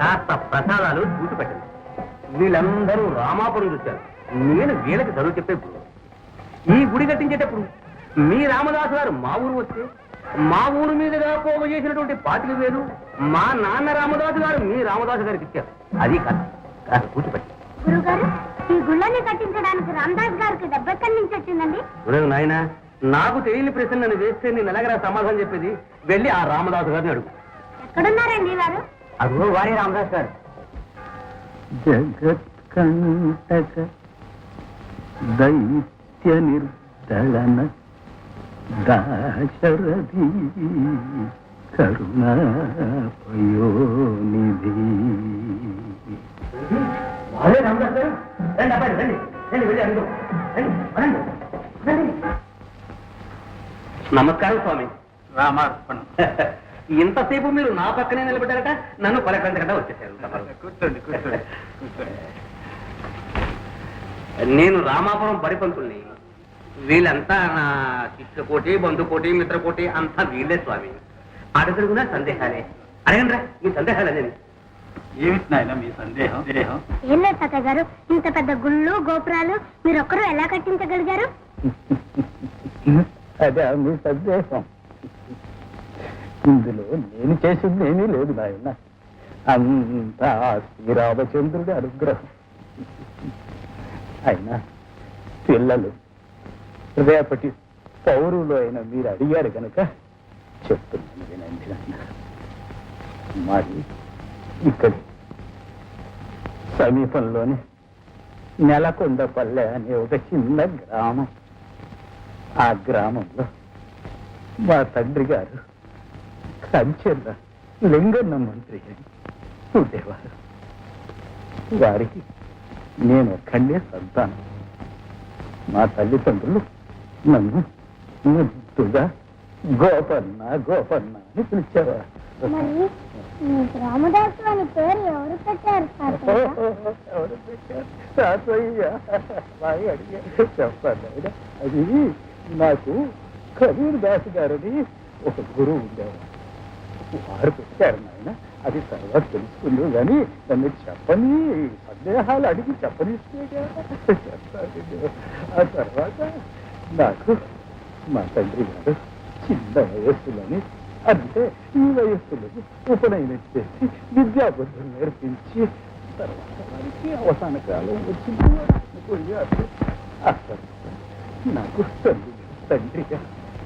కాస్త ప్రసాదాలు చూసి పెట్టండి. వీళ్ళందరూ రామాపురం చూశారు. నేను వీళ్ళకి చదువు చెప్పే గురువు. ఈ గుడి కట్టించేటప్పుడు మీ రామదాసు గారు మా ఊరు వస్తే మా ఊరు మీదుగా పోగు చేసినటువంటి పాతిక వేలు మా నాన్న రామదాసు గారు మీ రామదాసు గారికి ఇచ్చారు. అది కాదు కాస్త కూర్చోపెట్టి గురుగారు ఈ గుళ్ళని కట్టించడానికి రామదాస్ గారికి డబ్బు ఎక్కడి నుంచి వచ్చిందండి? నాయన నాకు తెలియని ప్రశ్న నన్ను వేస్తే నేను ఎలాగరా సమాధానం చెప్పేది? వెళ్ళి ఆ రామదాసు గారిని అడుగు. ఎక్కడున్నారండి వారు? అదిగో వారే రామదాస్ గారు. జగత్కంటక దైత్య నిర్దళన దాశరథి కరుణాపయోనిధి. వారే రామదాస్ గారు? రండి అబ్బాయి రండి. రండి వెళ్ళి అడుగు. రండి రండి రండి నమస్కారం స్వామి. రామార్పణం. ఇంతసేపు మీరు నా పక్కనే నిలబడ్డారట నన్ను పలకరించకుండా వచ్చేసారు. కూర్చోండి కూర్చోండి కూర్చోండి. నేను రామాపురం పరిపంతుల్ని వీళ్ళంతా నా శిష్యకోటి బంధుకోటి మిత్రకోటి అంతా వీళ్ళే స్వామి. అడుగుడుగునా సందేహాలే. అడగండి రా మీ సందేహాలు అనేది ఏమిటి నాయన మీ సందేహం? దేహం ఏం లేదు తాతయ్య గారు ఇంత పెద్ద గుళ్ళు గోపురాలు మీరు ఒక్కరు ఎలా కట్టించగలిగారు? అదే మీ సందేహం. ఇందులో నేను చేసింది ఏమీ లేదు నాయన. అంతా శ్రీరామచంద్రుడి అనుగ్రహం. అయినా పిల్లలు రేపటి పౌరులు అయిన మీరు అడిగారు కనుక చెప్తున్నాను వినండి నాయన. మరి ఇక్కడ సమీపంలోనే నెలకొండపల్లె అనే ఒక చిన్న గ్రామం. ఆ గ్రామంలో మా తండ్రి గారు కంచెల్ల లింగన్న మంత్రి. ఉండేవారు వారికి నేను ఒక్కడే సంతానం. మా తల్లిదండ్రులు నన్ను ముద్దుగా గోపన్న గోపన్న అని పిలిచేవారు. రామదాసు అని పేరు ఎవరు పెట్టారు ఎవరు పెట్టారు? తాతయ్య. బాగా అడిగారు చెప్పండి ఆయన. అది నాకు కబీర్ దాస్ గారని ఒక గురువు ఉండేవారు. వారు పెట్టారు నాయన. అది తర్వాత తెలుసుకుందో కానీ నన్ను చెప్పని సందేహాలు అడిగి చెప్పనిస్తే కదా. చెప్తాను ఆ తర్వాత నాకు మా తండ్రి గారు చిన్న వయస్సులని అంటే ఈ వయస్సులని ఉపనయనం చేసి విద్యాబుద్ధులు నేర్పించి తర్వాత వారికి అవసాన కాలం వచ్చింది. ఆ తర్వాత నాకు తండ్రి తండ్రిగా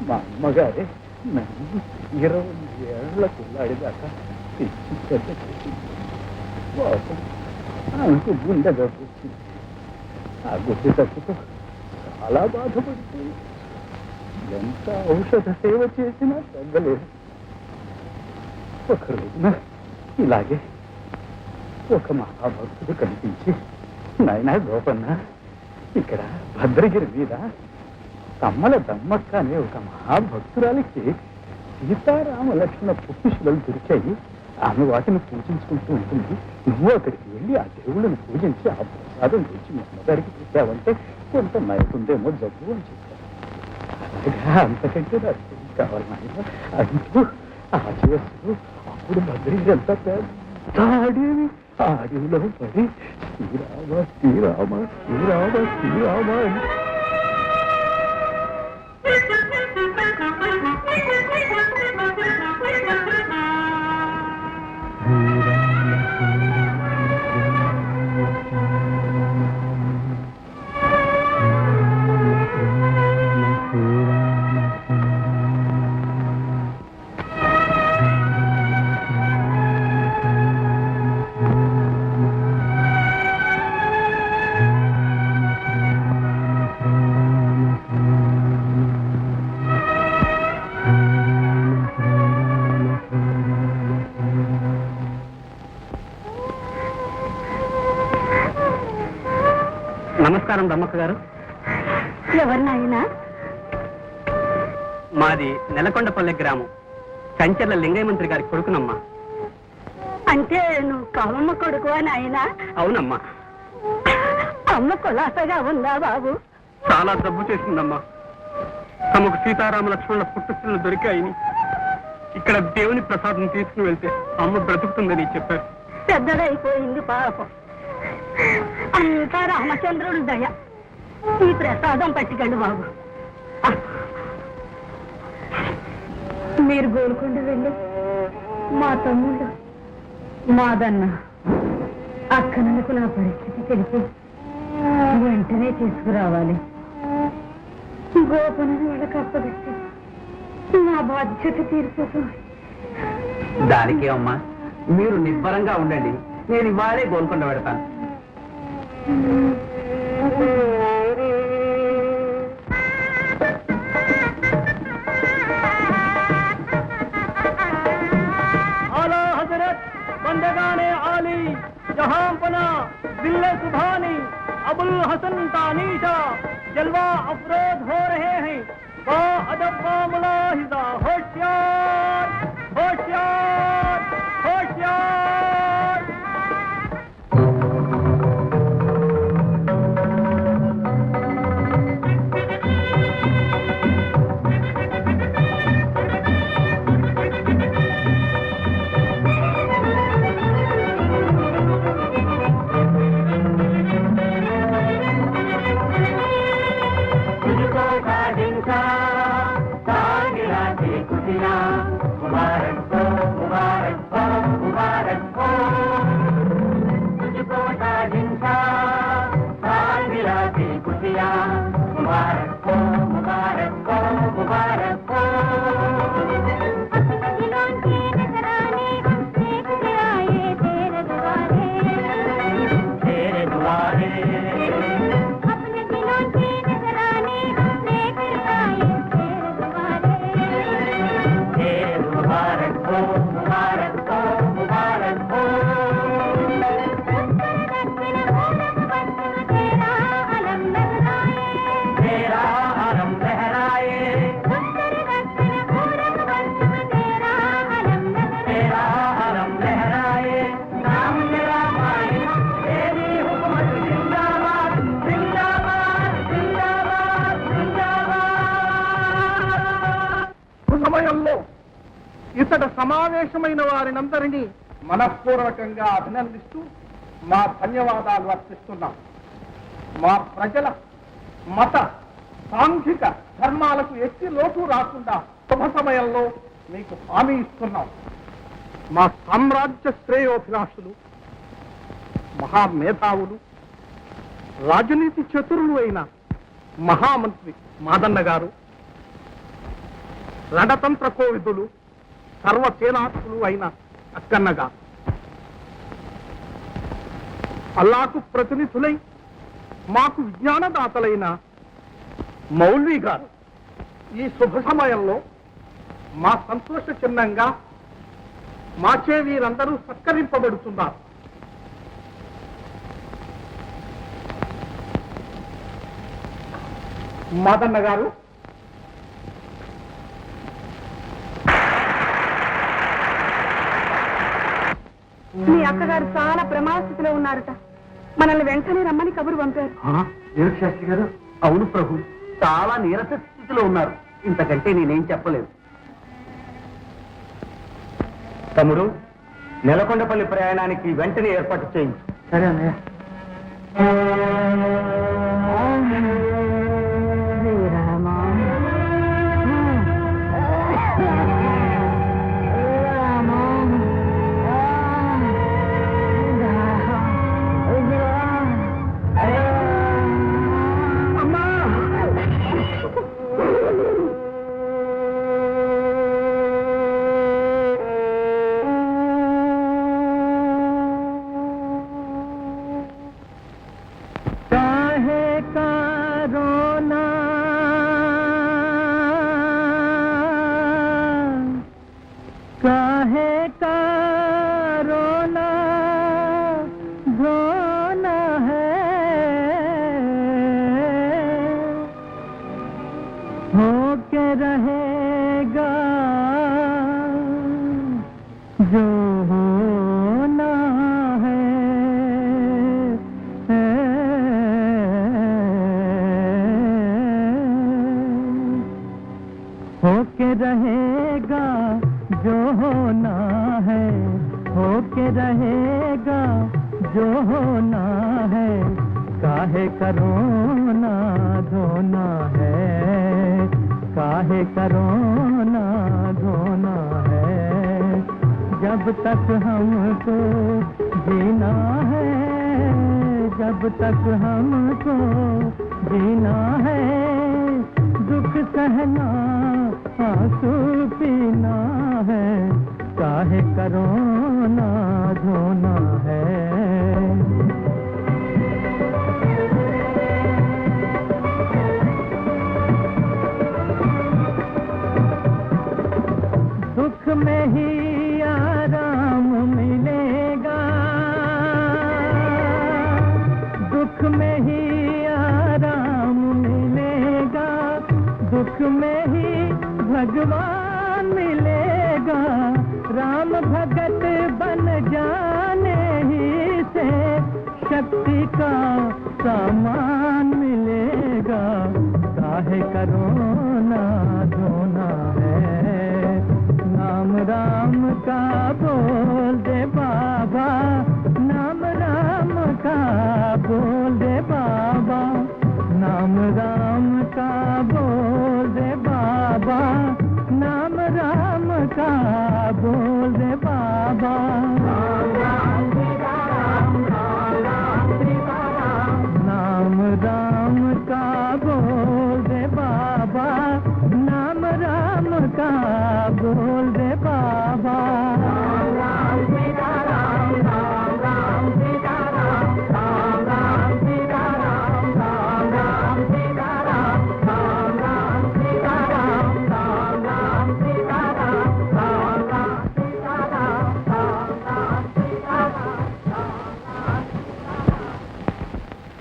మా అమ్మగారే నన్ను ఇరవై ఏళ్ళ పిల్లాడిదాకా తెచ్చి పెద్ద పాపం ఆమెకు గుండె దొరికింది ఆ గుడ్డి తప్పుతో చాలా బాధపడిపోయింది ఎంత ఔషధ సేవ చేసినా తగ్గలేదు. ఒక రోజున ఇలాగే ఒక మహాభక్తుడు కనిపించి నాయనా గోపన్న ఇక్కడ భద్రగిరి మీద తమ్మల దమ్మక్క అనే ఒక మహాభక్తురాలికి సీతారామ లక్ష్మణ పుష్పిషులు దొరికాయి. ఆమె వాటిని పూజించుకుంటూ ఉంటుంది. నువ్వు అక్కడికి వెళ్ళి ఆ దేవుళ్ళని పూజించి ఆ ప్రసాదం తెచ్చి మీ అమ్మగారికి పెట్టావంటే కొంత నయకుందేమో జబ్బు అని చెప్పారు. అలాగా అంతకంటే నాకు కావాలి నాయన? అంటూ ఆ చేస్తూ అప్పుడు భద్రగిరి ఎంత పెద్ద అడవి ఆ అడవిలో పడి శ్రీరామ శ్రీరామ శ్రీరామ శ్రీరామ అని Beep, నమస్కారం దమ్మక్క గారు? ఎవరు నాయన మాది నెలకొండపల్లె గ్రామం. కంచెర్ల లింగయ్య మంత్రి గారి కొడుకునమ్మా. అంటే నువ్వు కామమ్మ కొడుకు నాయన అవునమ్మా. అమ్మ కులాసగా ఉందా బాబు? చాలా జబ్బు చేసిందమ్మా. తమకు సీతారామ లక్ష్మణుల పుట్టుకలు దొరికాయని. ఇక్కడ దేవుని ప్రసాదం తీసుకుని వెళ్తే అమ్మ బ్రతుకుతుందని చెప్పారు. పెద్దదైపోయింది పాపం. అంతా రామచంద్రుడు దయ. ఈ ప్రసాదం పట్టుకెళ్ళు బాబు. మీరు గోల్కొండ వెళ్ళి మా తమ్ముడు మాదన్న అక్కనకు నా పరిస్థితి తెలిసి వెంటనే తీసుకురావాలి. గోపనని వాళ్ళకి అప్పగిస్తే నా బాధ్యత తీరిపోతుంది. దానికే అమ్మా మీరు నిబ్బరంగా ఉండండి. నేను ఇవాళే గోల్కొండ పెడతాను जलवा अफरोज हो रहे हैं बा अदब बा मुलाहिजा होशियार। ఇక్కడ సమావేశమైన వారినందరినీ మనఃపూర్వకంగా అభినందిస్తూ మా ధన్యవాదాలు అర్పిస్తున్నాం. మా ప్రజల మత సాంఘిక ధర్మాలకు ఎట్టి లోటు రాకుండా శుభ సమయంలో మీకు హామీ ఇస్తున్నాం. మా సామ్రాజ్య శ్రేయోభిలాషులు మహామేధావులు రాజనీతి చతురులు అయిన మహామంత్రి మాదన్న గారు రణతంత్ర కోవిదులు సర్వసేనాథులు అయిన అక్కన్నగా. అల్లాకు ప్రతినిధులై మాకు విజ్ఞానదాతలైన మౌల్వి గారు ఈ శుభ సమయంలో మా సంతోష చిహ్నంగా మాచే వీరందరూ సత్కరింపబడుతున్నారు. మాదన్న గారు మీ అక్కగారు చాలా ప్రమాద స్థితిలో ఉన్నారట. మనల్ని వెంటనే రమ్మని కబురు పంపారు. శాస్త్రి గారు? అవును ప్రభు చాలా నీరస స్థితిలో ఉన్నారు. ఇంతకంటే నేనేం చెప్పలేదు. తమ్ముడు నెలకొండపల్లి ప్రయాణానికి వెంటనే ఏర్పాటు చేయించు. సరే అన్నయ్య. जो होना है। होके रहेगा जो होना है। होके रहेगा जो होना है। काहे करोना धोना है। काहे करो ना धोना जब तक हमको जीना है, जब तक हमको जीना है, दुख सहना, आँसू पीना है, चाहे करो ना धोना है। ही भगवान मिलेगा। राम भगत बन जाने ही से शक्ति का सामान मिलेगा। काहे करोना धोना है। नाम राम का बोल दे बाबा। नाम राम का बोल दे बाबा। नाम राम का बोल बाबा। नाम राम का बोल बाबा। नाम राम का बोल दे